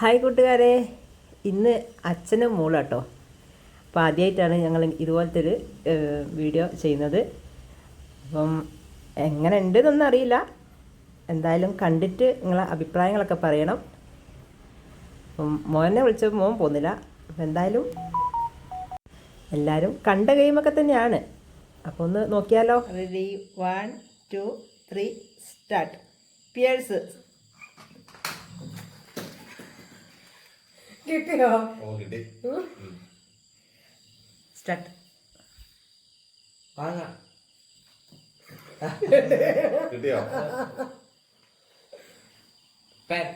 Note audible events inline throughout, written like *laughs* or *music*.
Hi കൂട്ടുകാരെ. ഇന്ന് അച്ഛനും മോളാട്ടോ അപ്പോൾ ആദ്യമായിട്ടാണ് ഞങ്ങൾ ഇതുപോലത്തെ ഒരു വീഡിയോ ചെയ്യുന്നത്. അപ്പം എങ്ങനെ ഉണ്ട് എന്നൊന്നും അറിയില്ല. എന്തായാലും കണ്ടിട്ട് നിങ്ങളെ അഭിപ്രായങ്ങളൊക്കെ പറയണം. അപ്പം മോനെ വിളിച്ചപ്പോൾ മോൻ പോകുന്നില്ല അപ്പം എന്തായാലും എല്ലാവരും കണ്ട ഗെയിമൊക്കെ തന്നെയാണ്. അപ്പോൾ ഒന്ന് നോക്കിയാലോ. Ready one two three start Pears കിട്ടിയോ? ഓ കിട്ടി. സ്റ്റാർട്ട് വാങ്ങാം. കിട്ടിയോ? പെൻ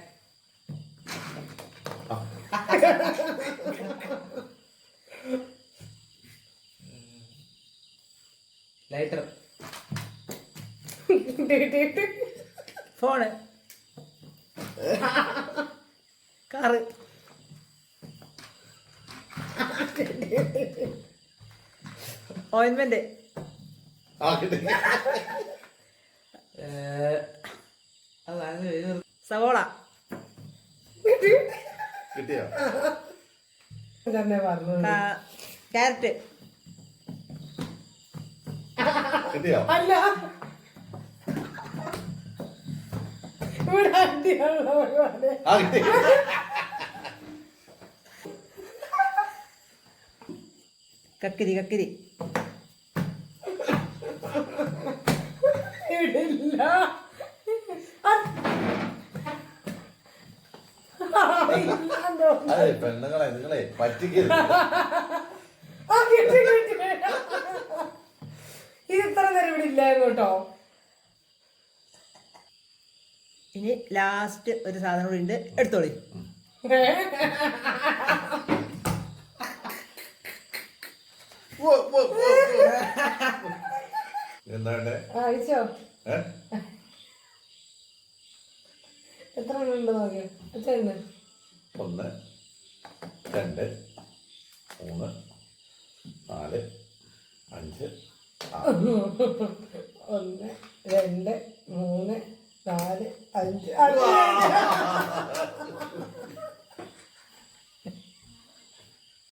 ലൈറ്റർ ഫോണ് കാറ് *laughs* ഓയിൻമെന്റ് സവോള. കിട്ടിയോ? ക്യാരറ്റ്. കിട്ടിയോ? അല്ല. ഇവിടെ കക്കിരി കക്കിരി. അതെ പെണ്ണുങ്ങളെ നിങ്ങളെ പറ്റിക്കരുത്. ആ കിട്ടി കിട്ടി. ഇത് ഇത്ര നേരം ഇവിടെ ഇല്ലായിരുന്നു കേട്ടോ. ഇനി ലാസ്റ്റ് ഒരു സാധനം കൂടി ഉണ്ട്. എടുത്തോളി. ഉവ്വ് ഉവ്വ് ഉവ്വ് ഉവ്വ്. എന്താ വേണ്ടേ അയച്ചോ? എത്ര എണ്ണം ഉണ്ട് നോക്കിയോ അച്ഛന്ന് ഒന്ന് രണ്ട് മൂന്ന് നാല് അഞ്ച് ആറ്. ഒന്ന് രണ്ട്